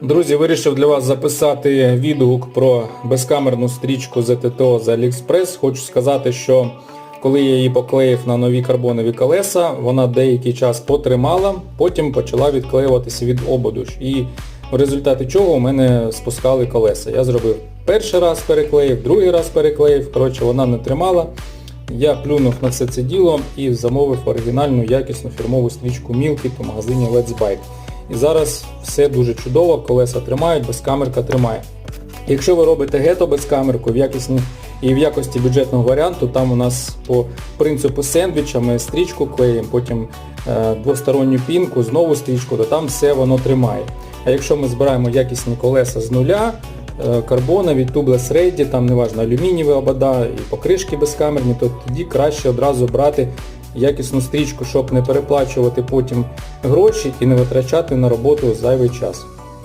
Друзі, вирішив для вас записати відгук про безкамерну стрічку ZTO з AliExpress. Хочу сказати, що коли я її поклеїв на нові карбонові колеса, вона деякий час потримала, потім почала відклеюватися від ободу. І в результаті чого у мене спускали колеса. Я зробив перший раз переклеїв, другий раз переклеїв, коротше вона не тримала. Я плюнув на все це діло і замовив оригінальну якісну фірмову стрічку Мілки по магазині Let's Bike. І зараз все дуже чудово, колеса тримають, безкамерка тримає. Якщо ви робите гето безкамерку в якісні і в якості бюджетного варіанту, там у нас по принципу сендвіча ми стрічку клеїмо, потім е, двосторонню пінку, знову стрічку, то там все воно тримає. А якщо ми збираємо якісні колеса з нуля, е, карбонові, тублес рейді, там неважно алюмінієві обода і покришки безкамерні, то тоді краще одразу брати якісну стрічку, щоб не переплачувати потім гроші і не витрачати на роботу зайвий час.